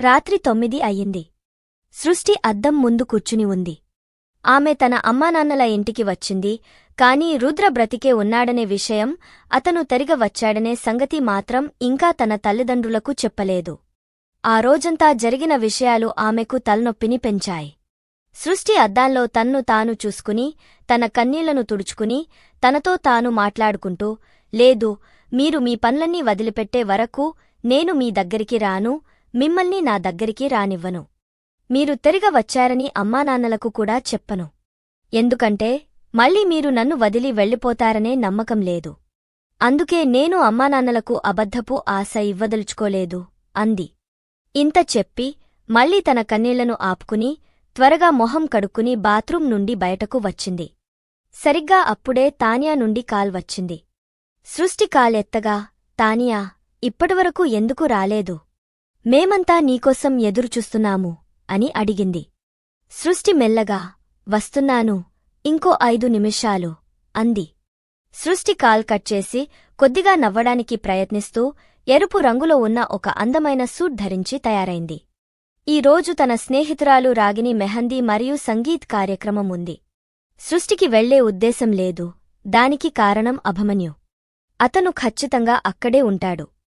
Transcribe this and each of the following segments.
రాత్రి తొమ్మిది అయ్యింది. సృష్టి అద్దం ముందు కూర్చుని ఉంది. ఆమె తన అమ్మానాన్నల ఇంటికి వచ్చింది కాని రుద్ర బ్రతికే ఉన్నాడనే విషయం అతను తరిగ వచ్చాడనే సంగతి మాత్రం ఇంకా తన తల్లిదండ్రులకు చెప్పలేదు. ఆ రోజంతా జరిగిన విషయాలు ఆమెకు తలనొప్పిని పెంచాయి. సృష్టి అద్దాల్లో తన్ను తాను చూసుకుని తన కన్నీళ్ళను తుడుచుకుని తనతో తాను మాట్లాడుకుంటూ లేదు మీరు మీ పనులన్నీ వదిలిపెట్టే వరకు నేను మీ దగ్గరికి రాను మిమ్మల్ని నా దగ్గరికి రానివ్వను. మీరు తిరిగ వచ్చారని అమ్మానాన్నలకు కూడా చెప్పను. ఎందుకంటే మళ్ళీ మీరు నన్ను వదిలి వెళ్ళిపోతారనే నమ్మకం లేదు. అందుకే నేను అమ్మానాన్నలకు అబద్ధపు ఆశ ఇవ్వదలుచుకోలేదు అంది. ఇంత చెప్పి మళ్ళీ తన కన్నీళ్ళను ఆపుకుని త్వరగా మొహం కడుక్కుని బాత్రూం నుండి బయటకు వచ్చింది. సరిగ్గా అప్పుడే తానియా నుండి కాల్ వచ్చింది. సృష్టి కాలెత్తగా తానియా ఇప్పటివరకు ఎందుకు రాలేదు? మేమంతా నీకోసం ఎదురుచూస్తున్నాము అని అడిగింది. సృష్టి మెల్లగా వస్తున్నాను ఇంకో ఐదు నిమిషాలు అంది. సృష్టి కాల్ కట్ చేసి కొద్దిగా నవ్వడానికి ప్రయత్నిస్తూ ఎరుపు రంగులో ఉన్న ఒక అందమైన సూట్ ధరించి తయారైంది. ఈ రోజు తన స్నేహితురాలు రాగిని మెహందీ మరియు సంగీత్ కార్యక్రమం ఉంది. సృష్టికి వెళ్ళే ఉద్దేశం లేదు దానికి కారణం అభమన్యు. అతను ఖచ్చితంగా అక్కడే ఉంటాడు.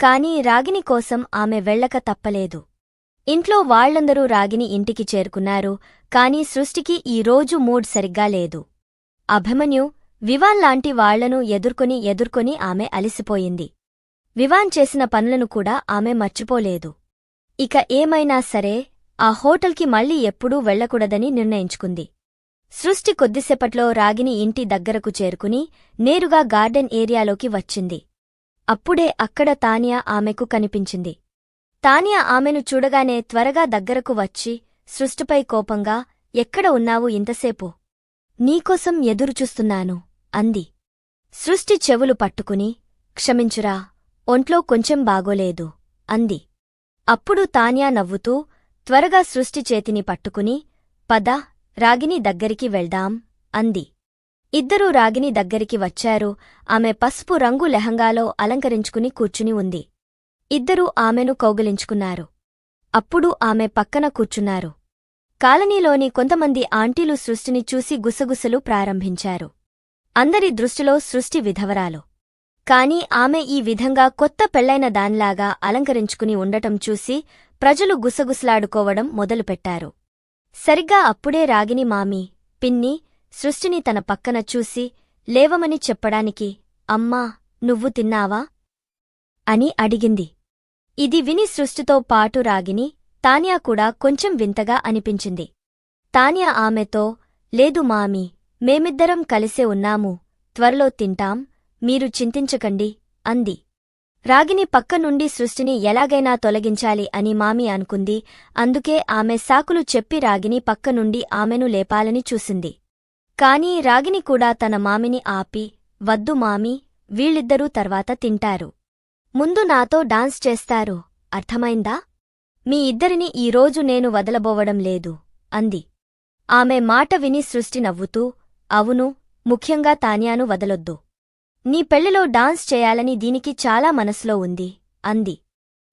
కాని రాగిని కోసం ఆమె వెళ్ళక తప్పలేదు. ఇంట్లో వాళ్ళందరూ రాగిని ఇంటికి చేరుకున్నారు కాని సృష్టికి ఈ రోజు మూడ్ సరిగ్గా లేదు. అభిమన్యు వివాన్ లాంటి వాళ్ళను ఎదుర్కొని ఎదుర్కొని ఆమె అలిసిపోయింది. వివాన్ చేసిన పనులను కూడా ఆమె మర్చిపోలేదు. ఇక ఏమైనా సరే ఆ హోటల్కి మళ్ళీ ఎప్పుడూ వెళ్ళకూడదని నిర్ణయించుకుంది. సృష్టి కొద్దిసేపట్లో రాగిని ఇంటి దగ్గరకు చేరుకుని నేరుగా గార్డెన్ ఏరియాలోకి వచ్చింది. అప్పుడే అక్కడ తానియా ఆమెకు కనిపించింది. తానియా ఆమెను చూడగానే త్వరగా దగ్గరకు వచ్చి సృష్టిపై కోపంగా ఎక్కడ ఉన్నావు ఇంతసేపు? నీకోసం ఎదురుచూస్తున్నాను అంది. సృష్టి చెవులు పట్టుకుని క్షమించురా ఒంట్లో కొంచెం బాగోలేదు అంది. అప్పుడు తాన్యా నవ్వుతూ త్వరగా సృష్టి చేతిని పట్టుకుని పద రాగిని దగ్గరికి వెళ్దాం అంది. ఇద్దరూ రాగిని దగ్గరికి వచ్చారు. ఆమె పసుపు రంగు లెహంగాలో అలంకరించుకుని కూర్చుని ఉంది. ఇద్దరూ ఆమెను కౌగిలించుకున్నారు. అప్పుడు ఆమె పక్కన కూర్చున్నారు. కాలనీలోని కొంతమంది ఆంటీలు సృష్టిని చూసి గుసగుసలు ప్రారంభించారు. అందరి దృష్టిలో సృష్టి విధవరాలు. కాని ఆమె ఈ విధంగా కొత్త పెళ్ళైన దాన్లాగా అలంకరించుకుని ఉండటం చూసి ప్రజలు గుసగుసలాడుకోవడం మొదలుపెట్టారు. సరిగ్గా అప్పుడే రాగిని మామి పిన్ని సృష్టిని తన పక్కన చూసి లేవమని చెప్పడానికి అమ్మా నువ్వు తిన్నావా అని అడిగింది. ఇది విని సృష్టితో పాటు రాగిని తాన్యా కూడా కొంచెం వింతగా అనిపించింది. తాన్యా ఆమెతో లేదు మామి మేమిద్దరం కలిసే ఉన్నాము త్వరలో తింటాం మీరు చింతించకండి అంది. రాగిని పక్క నుండి సృష్టిని ఎలాగైనా తొలగించాలి అని మామి అనుకుంది అందుకే ఆమె సాకులు చెప్పి రాగిని పక్క నుండి ఆమెను లేపాలని చూసింది. కాని రాగిని కూడా తన మామిని ఆపి వద్దు మామి వీళ్ళిద్దరూ తర్వాత తింటారు. ముందు నాతో డాన్స్ చేస్తారు అర్థమైందా? మీ ఇద్దరిని ఈరోజు నేను వదలబోవడం లేదు అంది. ఆమె మాట విని సృష్టి నవ్వుతూ అవును ముఖ్యంగా తాన్యాను వదలొద్దు. నీ పెళ్ళిలో డాన్స్ చేయాలని దీనికి చాలా మనసులో ఉంది అంది.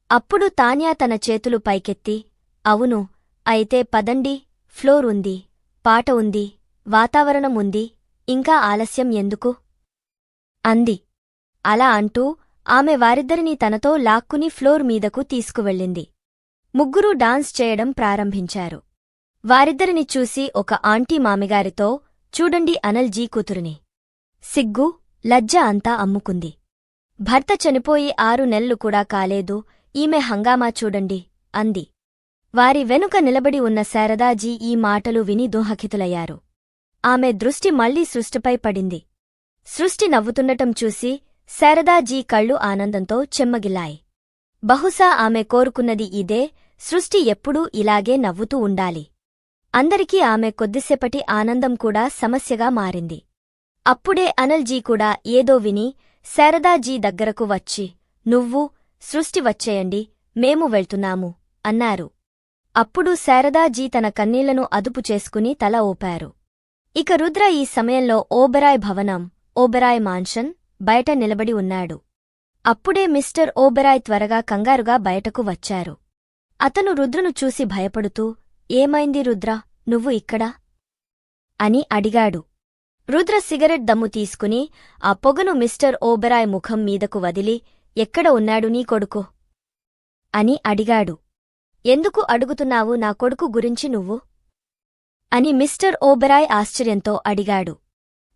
అప్పుడు తాన్యా తన చేతులు పైకెత్తి అవును అయితే పదండి ఫ్లోర్ ఉంది పాట ఉంది వాతావరణం ఉంది ఇంకా ఆలస్యం ఎందుకు? అంది. అలా అంటూ ఆమె వారిద్దరినీ తనతో లాక్కుని ఫ్లోర్ మీదకు తీసుకువెళ్ళింది. ముగ్గురూ డాన్స్ చేయడం ప్రారంభించారు. వారిద్దరిని చూసి ఒక ఆంటీ మామిగారితో చూడండి అనల్జీ కూతురుని. సిగ్గు లజ్జ అంతా అమ్ముకుంది. భర్త చనిపోయి ఆరు నెలలు కూడా కాలేదు ఈమె హంగామా చూడండి అంది. వారి వెనుక నిలబడి ఉన్న శారదాజీ ఈ మాటలు విని దుహకితులయ్యారు. ఆమె దృష్టి మళ్ళీ సృష్టిపై పడింది. సృష్టి నవ్వుతుండటం చూసి శారదాజీ కళ్ళు ఆనందంతో చెమ్మగిల్లాయి బహుశా ఆమె కోరుకున్నది ఇదే సృష్టి ఎప్పుడూ ఇలాగే నవ్వుతూ ఉండాలి. అందరికీ ఆమె కొద్దిసేపటి ఆనందం కూడా సమస్యగా మారింది. అప్పుడే అనల్జీ కూడా ఏదో విని శారదాజీ దగ్గరకు వచ్చి నువ్వు సృష్టి వచ్చేయండి మేము వెళ్తున్నాము అన్నారు. అప్పుడు శారదాజీ తన కన్నీళ్ళను అదుపు చేసుకుని తల ఊపారు. ఇక రుద్ర ఈ సమయంలో ఓబెరాయ్ భవనం ఓబెరాయ్ మాన్షన్ బయట నిలబడి ఉన్నాడు. అప్పుడే మిస్టర్ ఓబెరాయ్ త్వరగా కంగారుగా బయటకు వచ్చారు. అతను రుద్రను చూసి భయపడుతూ ఏమైంది రుద్ర? నువ్వు ఇక్కడా అని అడిగాడు. రుద్ర సిగరెట్ దమ్ము తీసుకుని ఆ పొగను మిస్టర్ ఓబెరాయ్ ముఖం మీదకు వదిలి ఎక్కడ ఉన్నాడు నీ కొడుకు అని అడిగాడు. ఎందుకు అడుగుతున్నావు నా కొడుకు గురించి నువ్వు? అని మిస్టర్ ఓబెరాయ్ ఆశ్చర్యంతో అడిగాడు.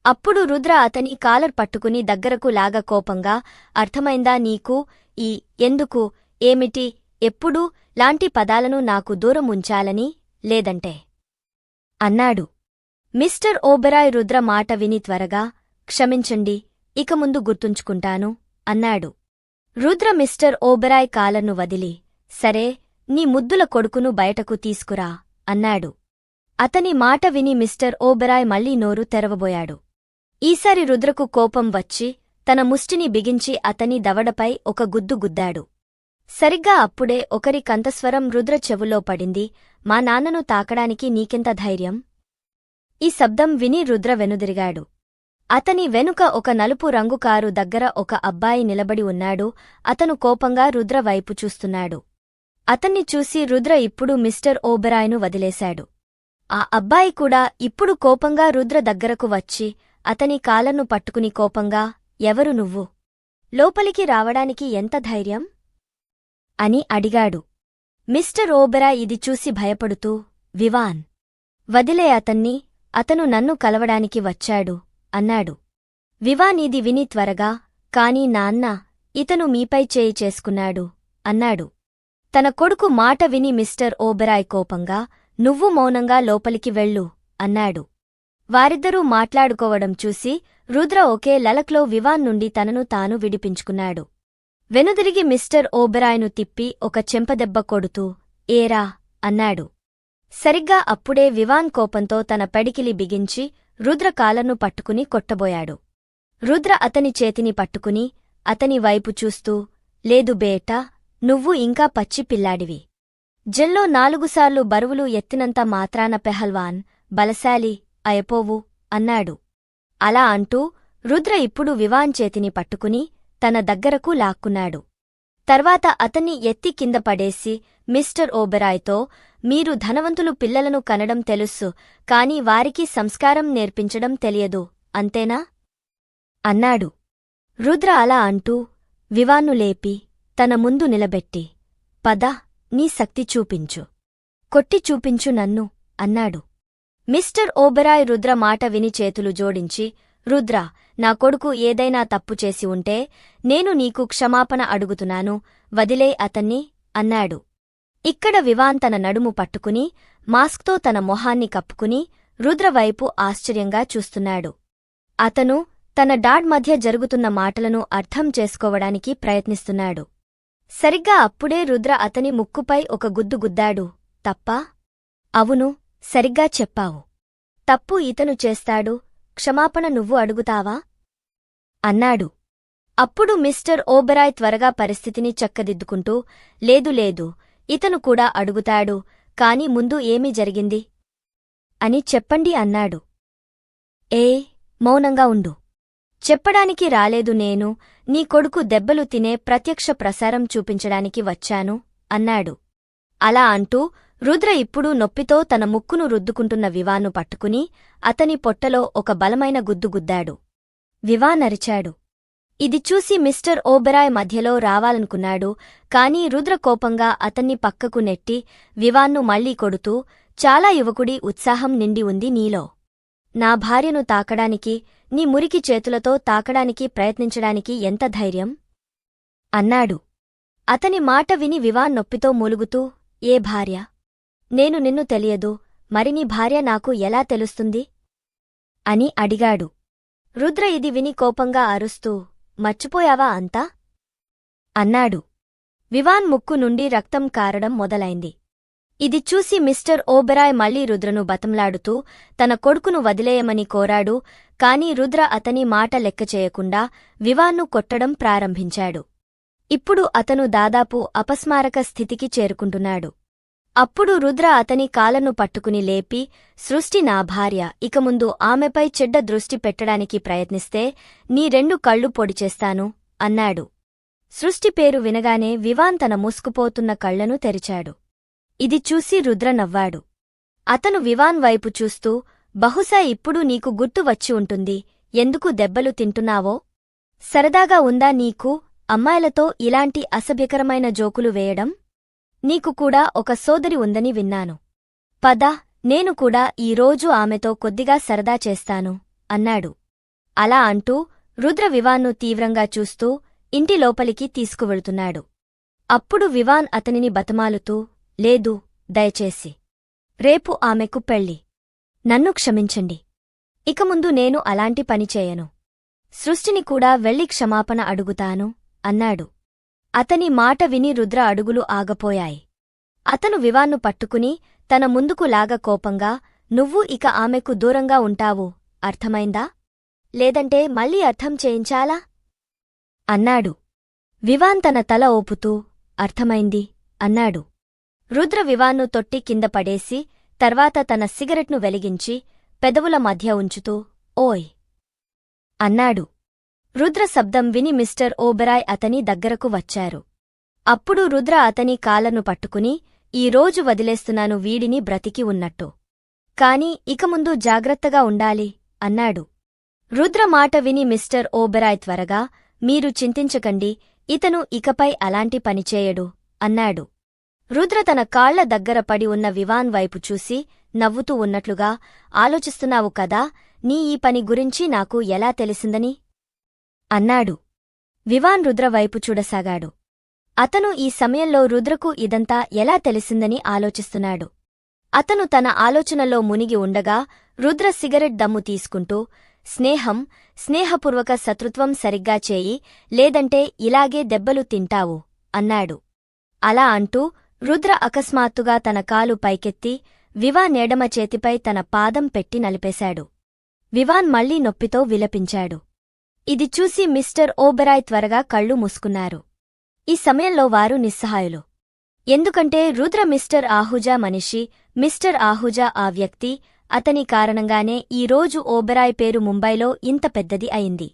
అప్పుడు రుద్ర అతని కాలర్ పట్టుకుని దగ్గరకు లాగ కోపంగా అర్థమైందా నీకు? ఈ ఎందుకు? ఏమిటి? ఎప్పుడు? లాంటి పదాలను నాకు దూరం ఉంచాలని? లేదంటే? అన్నాడు. మిస్టర్ ఓబెరాయ్ రుద్ర మాట విని త్వరగా క్షమించండి ఇక ముందు గుర్తుంచుకుంటాను అన్నాడు. రుద్ర మిస్టర్ ఓబెరాయ్ కాలర్ను వదిలి సరే నీ ముద్దుల కొడుకును బయటకు తీసుకురా అన్నాడు. అతని మాట విని మిస్టర్ ఓబెరాయ్ మళ్ళీ నోరు తెరవబోయాడు. ఈసారి రుద్రకు కోపం వచ్చి తన ముష్టిని బిగించి అతని దవడపై ఒక గుద్దు గుద్దాడు. సరిగ్గా అప్పుడే ఒకరి కంతస్వరం రుద్ర చెవులో పడింది మా నాన్నను తాకడానికి నీకెంత ధైర్యం? ఈ శబ్దం విని రుద్ర వెనుదిరిగాడు. అతని వెనుక ఒక నలుపు రంగు కారు దగ్గర ఒక అబ్బాయి నిలబడి ఉన్నాడు అతను కోపంగా రుద్ర వైపు చూస్తున్నాడు. అతన్ని చూసి రుద్ర ఇప్పుడు మిస్టర్ ఓబెరాయ్ను వదిలేశాడు. ఆ అబ్బాయి కూడా ఇప్పుడు కోపంగా రుద్ర దగ్గరకు వచ్చి అతని కాలను పట్టుకుని కోపంగా ఎవరు నువ్వు? లోపలికి రావడానికి ఎంత ధైర్యం? అని అడిగాడు. మిస్టర్ ఓబెరాయ్ ఇది చూసి భయపడుతూ వివాన్ వదిలే అతన్ని అతను నన్ను కలవడానికి వచ్చాడు అన్నాడు. వివాన్ ఇది విని త్వరగా కాని నాన్న ఇతను మీపై చేయి చేసుకున్నాడు అన్నాడు. తన కొడుకు మాట విని మిస్టర్ ఓబెరాయ్ కోపంగా నువ్వు మౌనంగా లోపలికి వెళ్ళు అన్నాడు. వారిద్దరూ మాట్లాడుకోవడం చూసి రుద్ర ఒకే లలక్లో వివాన్ నుండి తనను తాను విడిపించుకున్నాడు. వెనుదిరిగి మిస్టర్ ఓబెరాయ్ను తిప్పి ఒక చెంపదెబ్బ కొడుతూ ఏరా అన్నాడు. సరిగ్గా అప్పుడే వివాన్ కోపంతో తన పెడికిలి బిగించి రుద్ర కాలర్ను పట్టుకుని కొట్టబోయాడు. రుద్ర అతని చేతిని పట్టుకుని అతని వైపు చూస్తూ లేదు బేటా నువ్వు ఇంకా పచ్చి పిల్లాడివి. జెల్లో నాలుగుసార్లు బరువులు ఎత్తినంత మాత్రాన పెహల్వాన్ బలశాలి అయపోవు అన్నాడు. అలా అంటూ రుద్ర ఇప్పుడు వివాన్ చేతిని పట్టుకుని తన దగ్గరకు లాక్కున్నాడు. తర్వాత అతన్ని ఎత్తి కింద పడేసి మిస్టర్ ఓబెరాయ్తో మీరు ధనవంతులు పిల్లలను కనడం తెలుసు కాని వారికి సంస్కారం నేర్పించడం తెలియదు అంతేనా? అన్నాడు. రుద్ర అలా అంటూ వివాన్ను లేపి తన ముందు నిలబెట్టి పద. నీ శక్తి చూపించు. కొట్టి చూపించు నన్ను అన్నాడు. మిస్టర్ ఓబెరాయ్ రుద్ర మాట విని చేతులు జోడించి రుద్ర నా కొడుకు ఏదైనా తప్పు చేసి ఉంటే నేను నీకు క్షమాపణ అడుగుతున్నాను వదిలే అతన్ని అన్నాడు. ఇక్కడ వివాన్ తన నడుము పట్టుకుని మాస్క్తో తన మొహాన్ని కప్పుకుని రుద్రవైపు ఆశ్చర్యంగా చూస్తున్నాడు. అతను తన డాడ్ మధ్య జరుగుతున్న మాటలను అర్థం చేసుకోవడానికి ప్రయత్నిస్తున్నాడు. సరిగ్గా అప్పుడే రుద్ర అతని ముక్కుపై ఒక గుద్దు గుద్దాడు. తప్పా? అవును సరిగ్గా చెప్పావు. తప్పు ఇతను చేస్తాడు. క్షమాపణ నువ్వు అడుగుతావా? అన్నాడు. అప్పుడు మిస్టర్ ఓబెరాయ్ త్వరగా పరిస్థితిని చక్కదిద్దుకుంటూ లేదు లేదు ఇతను కూడా అడుగుతాడు కాని ముందు ఏమి జరిగింది? అని చెప్పండి అన్నాడు. ఏ మౌనంగా ఉండు. చెప్పడానికి రాలేదు నేను నీ కొడుకు దెబ్బలు తినే ప్రత్యక్ష ప్రసారం చూపించడానికి వచ్చాను అన్నాడు. అలా అంటూ రుద్ర ఇప్పుడు నొప్పితో తన ముక్కును రుద్దుకుంటున్న వివాను పట్టుకుని అతని పొట్టలో ఒక బలమైన గుద్దు గుద్దాడు. వివా నరిచాడు. ఇది చూసి మిస్టర్ ఓబెరాయ్ మధ్యలో రావాలనుకున్నాడు కాని రుద్ర కోపంగా అతన్ని పక్కకు నెట్టి వివాన్ను మళ్ళీ కొడుతూ చాలా యువకుడి ఉత్సాహం నిండి ఉంది నీలో. నా భార్యను తాకడానికి నీ మురికి చేతులతో తాకడానికి ప్రయత్నించడానికి ఎంత ధైర్యం? అన్నాడు. అతని మాట విని వివాన్ నొప్పితో మూలుగుతూ ఏ భార్య? నేను నిన్ను తెలియదు మరి నీ భార్య నాకు ఎలా తెలుస్తుంది అని అడిగాడు. రుద్ర ఇది విని కోపంగా అరుస్తూ మర్చిపోయావా అంతా అన్నాడు. వివాన్ ముక్కు నుండి రక్తం కారడం మొదలైంది. ఇది చూసి మిస్టర్ ఓబెరాయ్ మళ్ళీ రుద్రను బతంలాడుతూ తన కొడుకును వదిలేయమని కోరాడు కాని రుద్ర అతని మాట లెక్కచేయకుండా వివాన్ను కొట్టడం ప్రారంభించాడు. ఇప్పుడు అతను దాదాపు అపస్మారక స్థితికి చేరుకుంటున్నాడు. అప్పుడు రుద్ర అతని కాలను పట్టుకుని లేపి సృష్టి నా భార్య ఇక ముందు ఆమెపై చెడ్డ దృష్టి పెట్టడానికి ప్రయత్నిస్తే నీ రెండు కళ్ళు పొడిచేస్తాను అన్నాడు. సృష్టి పేరు వినగానే వివాన్ తన మూసుకుపోతున్న కళ్ళను తెరిచాడు. ఇది చూసి రుద్ర నవ్వాడు. అతను వివాన్ వైపు చూస్తూ బహుశా ఇప్పుడు నీకు గుర్తు వచ్చి ఉంటుంది ఎందుకు దెబ్బలు తింటున్నావో? సరదాగా ఉందా నీకు అమ్మాయిలతో ఇలాంటి అసభ్యకరమైన జోకులు వేయడం? నీకు కూడా ఒక సోదరి ఉందని విన్నాను. పద నేను కూడా ఈరోజు ఆమెతో కొద్దిగా సరదా చేస్తాను అన్నాడు. అలా అంటూ రుద్ర వివాన్ను తీవ్రంగా చూస్తూ ఇంటి లోపలికి తీసుకువెళ్తున్నాడు. అప్పుడు వివాన్ అతనిని బతమాలుతూ లేదు దయచేసి. రేపు ఆమెకు పెళ్ళి. నన్ను క్షమించండి. ఇక ముందు నేను అలాంటి పని చేయను. సృష్టిని కూడా వెళ్ళి క్షమాపణ అడుగుతాను అన్నాడు. అతని మాట విని రుద్ర అడుగులు ఆగపోయాయి. అతను వివాన్ను పట్టుకుని తన ముందుకు లాగ కోపంగా నువ్వు ఇక ఆమెకు దూరంగా ఉంటావు అర్థమైందా? లేదంటే మళ్ళీ అర్థం చేయించాలా? అన్నాడు. వివాన్ తన తల ఓపుతూ అర్థమైంది అన్నాడు. రుద్ర వివాన్ను తొట్టి కింద పడేసి తర్వాత తన సిగరెట్ను వెలిగించి పెదవుల మధ్య ఉంచుతూ ఓయ్! అన్నాడు. రుద్ర శబ్దం విని మిస్టర్ ఓబెరాయ్ అతని దగ్గరకు వచ్చారు. అప్పుడు రుద్ర అతని కాలను పట్టుకుని ఈ రోజు వదిలేస్తున్నాను వీడిని బ్రతికి ఉన్నట్టు. కాని ఇక ముందు జాగ్రత్తగా ఉండాలి అన్నాడు. రుద్ర మాట విని మిస్టర్ ఓబెరాయ్ త్వరగా మీరు చింతించకండి ఇతను ఇకపై అలాంటి పనిచేయడు అన్నాడు. రుద్ర తన కాళ్ళ దగ్గర పడి ఉన్న వివాన్ వైపు చూసి నవ్వుతూ ఉన్నట్లుగా ఆలోచిస్తున్నావు కదా నీ ఈ పని గురించి నాకు ఎలా తెలిసిందని? అన్నాడు. వివాన్ రుద్ర వైపు చూడసాగాడు. అతను ఈ సమయంలో రుద్రకు ఇదంతా ఎలా తెలిసిందని ఆలోచిస్తున్నాడు. అతను తన ఆలోచనలో మునిగి ఉండగా రుద్ర సిగరెట్ దమ్ము తీసుకుంటూ స్నేహం స్నేహపూర్వక శత్రుత్వం సరిగ్గా చేయి లేదంటే ఇలాగే దెబ్బలు తింటావు అన్నాడు. అలా అంటూ రుద్ర అకస్మాత్తుగా తన కాలు పైకెత్తి వివాన్ ఎడమ చేతిపై తన పాదం పెట్టి నలిపేశాడు. వివాన్ మళ్ళీ నొప్పితో విలపించాడు. ఇది చూసి మిస్టర్ ఓబెరాయ్ త్వరగా కళ్ళు మూసుకున్నారు. ఈ సమయంలో వారు నిస్సహాయులు. ఎందుకంటే రుద్ర మిస్టర్ ఆహుజా మనిషి మిస్టర్ ఆహుజా ఆ వ్యక్తి అతని కారణంగానే ఈ రోజు ఓబెరాయ్ పేరు ముంబైలో ఇంత పెద్దది అయింది.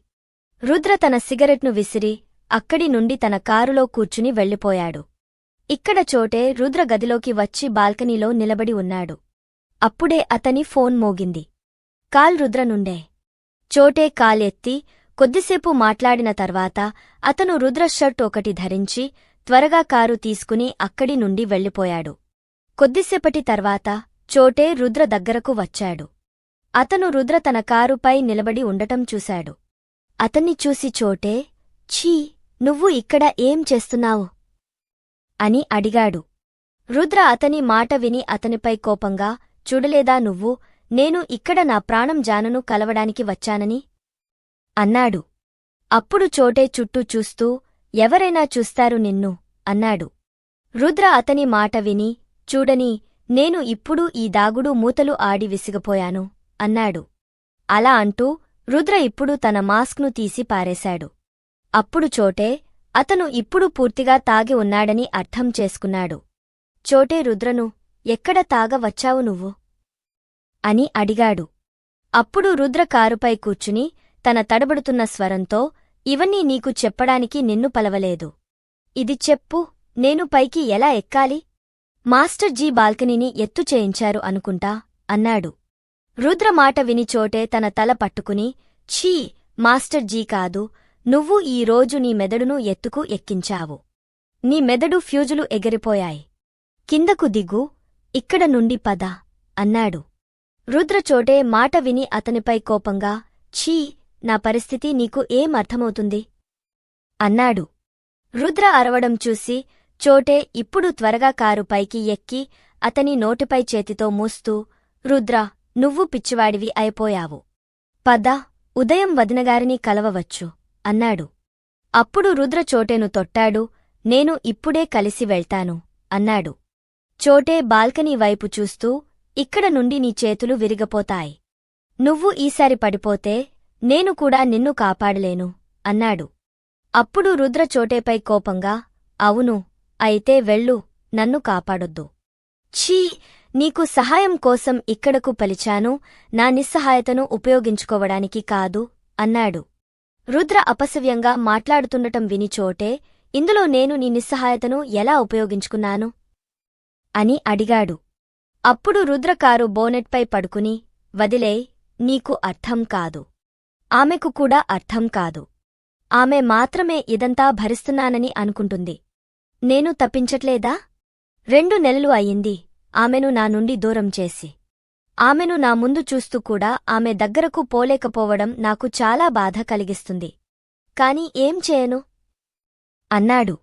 రుద్ర తన సిగరెట్ను విసిరి అక్కడి నుండి తన కారులో కూర్చుని వెళ్ళిపోయాడు. ఇక్కడ చోటే రుద్ర గదిలోకి వచ్చి బాల్కనీలో నిలబడి ఉన్నాడు. అప్పుడే అతని ఫోన్ మోగింది. కాల్ రుద్ర నుండే. చోటే కాల్ ఎత్తి కొద్దిసేపు మాట్లాడిన తర్వాత అతను రుద్ర షర్ట్ ఒకటి ధరించి త్వరగా కారు తీసుకుని అక్కడి నుండి వెళ్ళిపోయాడు. కొద్దిసేపటి తర్వాత చోటే రుద్ర దగ్గరకు వచ్చాడు. అతను రుద్ర తన కారుపై నిలబడి ఉండటం చూశాడు. అతన్ని చూసి చోటే ఛీ నువ్వు ఇక్కడ ఏం చేస్తున్నావు? అని అడిగాడు. రుద్ర అతని మాట విని అతనిపై కోపంగా చూడలేదా నువ్వు? నేను ఇక్కడ నా ప్రాణం జానను కలవడానికి వచ్చానని? అన్నాడు. అప్పుడు చోటే చుట్టూ చూస్తూ ఎవరైనా చూస్తారు నిన్ను? అన్నాడు. రుద్ర అతని మాట విని చూడని నేను ఇప్పుడు ఈ దాగుడు మూతలు ఆడి విసిగపోయాను అన్నాడు. అలా అంటూ రుద్ర ఇప్పుడు తన మాస్క్ను తీసి పారేశాడు. అప్పుడు చోటే అతను ఇప్పుడు పూర్తిగా తాగి ఉన్నాడని అర్థం చేసుకున్నాడు. చోటే రుద్రను ఎక్కడ తాగ వచ్చావు నువ్వు? అని అడిగాడు. అప్పుడు రుద్ర కారుపై కూర్చుని తన తడబడుతున్న స్వరంతో ఇవన్నీ నీకు చెప్పడానికి నిన్ను పలవలేదు. ఇది చెప్పు నేను పైకి ఎలా ఎక్కాలి? మాస్టర్ జీ బాల్కనీని ఎత్తు చేయించారు అనుకుంటా అన్నాడు. రుద్ర మాట విని చోటే తన తల పట్టుకుని ఛీ మాస్టర్ జీ కాదు నువ్వు ఈ రోజు నీ మెదడును ఎత్తుకు ఎక్కించావు. నీ మెదడు ఫ్యూజులు ఎగిరిపోయాయి. కిందకు దిగు ఇక్కడ నుండి పద అన్నాడు. రుద్రచోటే మాట విని అతనిపై కోపంగా ఛీ నా పరిస్థితి నీకు ఏం అర్థమవుతుంది? అన్నాడు. రుద్ర అరవడం చూసి చోటే ఇప్పుడు త్వరగా కారు పైకి ఎక్కి అతని నోటిపై చేతితో మూస్తూ రుద్ర నువ్వు పిచ్చివాడివి అయిపోయావు. పద ఉదయం వదినగారిని కలవవచ్చు. అన్నాడు. అప్పుడు రుద్ర చోటేను తొట్టాడు నేను ఇప్పుడే కలిసి వెళ్తాను అన్నాడు. చోటే బాల్కనీ వైపు చూస్తూ ఇక్కడ నుండి నీ చేతులు విరిగపోతాయి. నువ్వు ఈసారి పడిపోతే నేను కూడా నిన్ను కాపాడలేను అన్నాడు. అప్పుడు రుద్ర చోటేపై కోపంగా అవును అయితే వెళ్ళు నన్ను కాపాడొద్దు. ఛీ నీకు సహాయం కోసం ఇక్కడకు పలిచాను నా నిస్సహాయతను ఉపయోగించుకోవడానికి కాదు అన్నాడు. రుద్ర అపసవ్యంగా మాట్లాడుతుండటం విని చోటే ఇందులో నేను నీ నిస్సహాయతను ఎలా ఉపయోగించుకున్నాను అని అడిగాడు. అప్పుడు రుద్ర కారు బోనెట్పై పడుకుని వదిలే నీకు అర్థం కాదు. ఆమెకు కూడా అర్థం కాదు. ఆమె మాత్రమే ఇదంతా భరిస్తున్నానని అనుకుంటుంది. నేను తప్పించట్లేదా? రెండు నెలలు అయింది ఆమెను నా నుండి దూరం చేసి. ఆమెను నా ముందు చూస్తూ కూడా ఆమె దగ్గరకు పోలేకపోవడం నాకు చాలా బాధ కలిగిస్తుంది. కాని ఏం చేయను? అన్నాడు.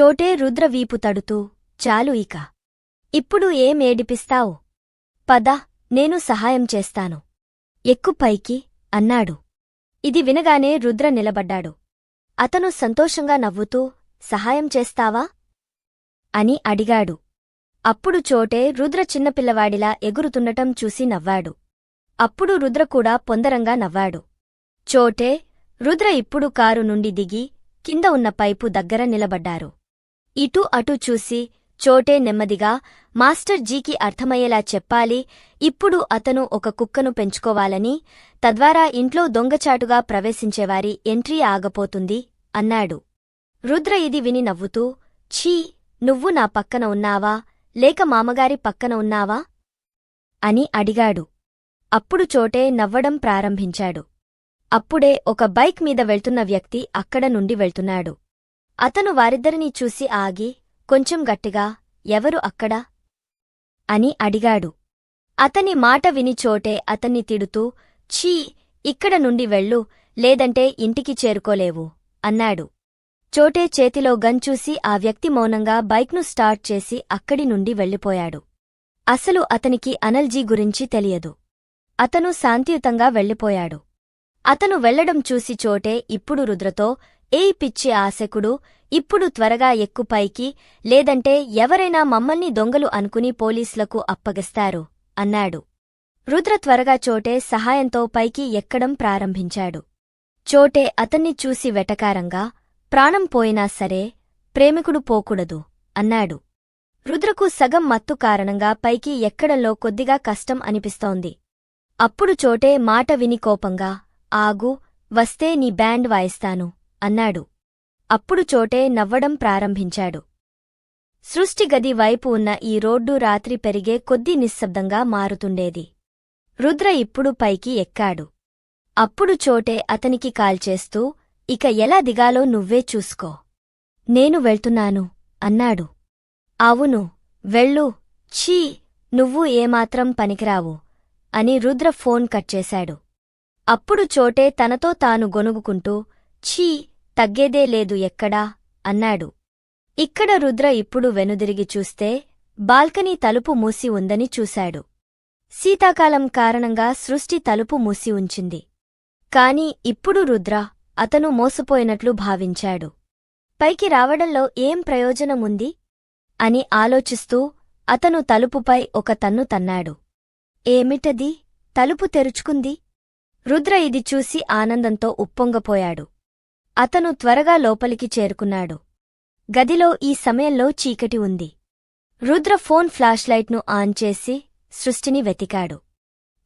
చోటే రుద్రవీపు తడుతూ చాలు ఇక. ఇప్పుడు ఏం ఏడిపిస్తావు? పద నేను సహాయం చేస్తాను. ఎక్కు పైకి అన్నాడు. ఇది వినగానే రుద్ర నిలబడ్డాడు. అతను సంతోషంగా నవ్వుతూ సహాయం చేస్తావా? అని అడిగాడు. అప్పుడు చోటే రుద్ర చిన్నపిల్లవాడిలా ఎగురుతుండటం చూసి నవ్వాడు. అప్పుడు రుద్ర కూడా పొందరంగా నవ్వాడు. చోటే రుద్ర ఇప్పుడు కారు నుండి దిగి కింద ఉన్న పైపు దగ్గర నిలబడ్డారు. ఇటూ అటూ చూసి చోటే నెమ్మదిగా మాస్టర్ జీకి అర్థమయ్యేలా చెప్పాలి ఇప్పుడు అతను ఒక కుక్కను పెంచుకోవాలని తద్వారా ఇంట్లో దొంగచాటుగా ప్రవేశించేవారి ఎంట్రీ ఆగపోతుంది అన్నాడు. రుద్ర ఇది విని నవ్వుతూ ఛీ నువ్వు నా పక్కన ఉన్నావా? లేక మామగారి పక్కన ఉన్నావా? అని అడిగాడు. అప్పుడు చోటే నవ్వడం ప్రారంభించాడు. అప్పుడే ఒక బైక్ మీద వెళ్తున్న వ్యక్తి అక్కడ నుండి వెళ్తున్నాడు. అతను వారిద్దరినీ చూసి ఆగి కొంచెం గట్టిగా ఎవరు అక్కడ అని అడిగాడు. అతని మాట విని చోటే అతన్ని తిడుతూ ఛీ ఇక్కడ నుండి వెళ్ళు లేదంటే ఇంటికి చేరుకోలేవు అన్నాడు. చోటే చేతిలో గన్ చూసి ఆ వ్యక్తి మౌనంగా బైక్ను స్టార్ట్ చేసి అక్కడి నుండి వెళ్ళిపోయాడు. అసలు అతనికి అనల్జీ గురించి తెలియదు. అతను శాంతియుతంగా వెళ్ళిపోయాడు. అతను వెళ్ళడం చూసి చోటే ఇప్పుడు రుద్రతో ఏయ్ పిచ్చి ఆశకుడు ఇప్పుడు త్వరగా ఎక్కు పైకి లేదంటే ఎవరైనా మమ్మల్ని దొంగలు అనుకుని పోలీసులకు అప్పగిస్తారు అన్నాడు. రుద్ర త్వరగా చోటే సహాయంతో పైకి ఎక్కడం ప్రారంభించాడు. చోటే అతన్ని చూసి వెటకారంగా ప్రాణం పోయినా సరే ప్రేమికుడు పోకూడదు అన్నాడు. రుద్రకు సగం మత్తు కారణంగా పైకి ఎక్కడంలో కొద్దిగా కష్టం అనిపిస్తోంది. అప్పుడు చోటే మాట విని కోపంగా ఆగు వస్తే నీ బ్యాండ్ వాయిస్తాను అన్నాడు. అప్పుడు చోటే నవ్వడం ప్రారంభించాడు. సృష్టి గది వైపు ఉన్న ఈ రోడ్డు రాత్రి పెరిగే కొద్ది నిశ్శబ్దంగా మారుతుండేది. రుద్ర ఇప్పుడు పైకి ఎక్కాడు. అప్పుడు చోటే అతనికి కాల్చేస్తూ ఇక ఎలా దిగాలో నువ్వే చూసుకో. నేను వెళ్తున్నాను అన్నాడు. అవును వెళ్ళు. ఛీ నువ్వు ఏమాత్రం పనికిరావు అని రుద్ర ఫోన్ కట్ చేశాడు. అప్పుడు చోటే తనతో తాను గొనుగుకుంటూ ఛీ తగ్గేదే లేదు ఎక్కడా అన్నాడు. ఇక్కడ రుద్ర ఇప్పుడు వెనుదిరిగి చూస్తే బాల్కనీ తలుపు మూసి ఉందని చూశాడు. శీతాకాలం కారణంగా సృష్టి తలుపు మూసి ఉంచింది. కాని ఇప్పుడు రుద్ర అతను మోసపోయినట్లు భావించాడు. పైకి రావడంలో ఏం ప్రయోజనముంది? అని ఆలోచిస్తూ అతను తలుపుపై ఒక తన్ను తన్నాడు. ఏమిటది? తలుపు తెరుచుకుంది? రుద్ర ఇది చూసి ఆనందంతో ఉప్పొంగపోయాడు. అతను త్వరగా లోపలికి చేరుకున్నాడు. గదిలో ఈ సమయంలో చీకటి ఉంది. రుద్ర ఫోన్ ఫ్లాష్లైట్ను ఆన్ చేసి సృష్టిని వెతికాడు.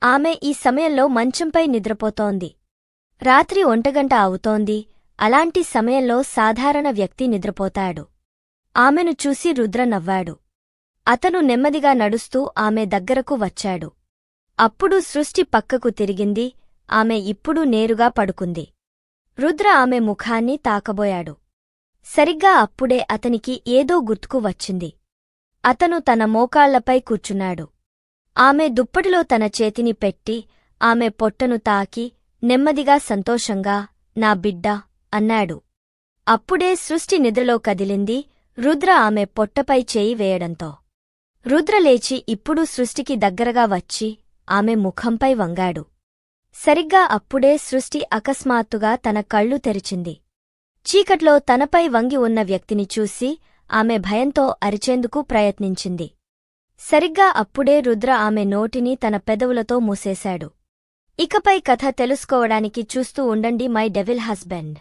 ఆమె ఈ సమయంలో మంచంపై నిద్రపోతోంది. రాత్రి ఒంటగంట అవుతోంది అలాంటి సమయంలో సాధారణ వ్యక్తి నిద్రపోతాడు. ఆమెను చూసి రుద్ర నవ్వాడు. అతను నెమ్మదిగా నడుస్తూ ఆమె దగ్గరకు వచ్చాడు. అప్పుడు సృష్టి పక్కకు తిరిగింది. ఆమె ఇప్పుడు నేరుగా పడుకుంది. రుద్ర ఆమె ముఖాన్ని తాకబోయాడు. సరిగ్గా అప్పుడే అతనికి ఏదో గుర్తుకు వచ్చింది. అతను తన మోకాళ్ళపై కూర్చున్నాడు. ఆమె దుప్పటిలో తన చేతిని పెట్టి ఆమె పొట్టను తాకి నెమ్మదిగా సంతోషంగా నా బిడ్డ అన్నాడు. అప్పుడే సృష్టి నిద్రలో కదిలింది. రుద్ర ఆమె పొట్టపై చేయి వేయడంతో. రుద్ర లేచి ఇప్పుడు సృష్టికి దగ్గరగా వచ్చి ఆమె ముఖంపై వంగాడు. సరిగ్గా అప్పుడే సృష్టి అకస్మాత్తుగా తన కళ్ళు తెరిచింది. చీకట్లో తనపై వంగి ఉన్న వ్యక్తిని చూసి ఆమె భయంతో అరిచేందుకు ప్రయత్నించింది. సరిగ్గా అప్పుడే రుద్ర ఆమె నోటిని తన పెదవులతో మూసేశాడు. ఇకపై కథ తెలుసుకోవడానికి చూస్తూ ఉండండి మై డెవిల్ హస్బెండ్.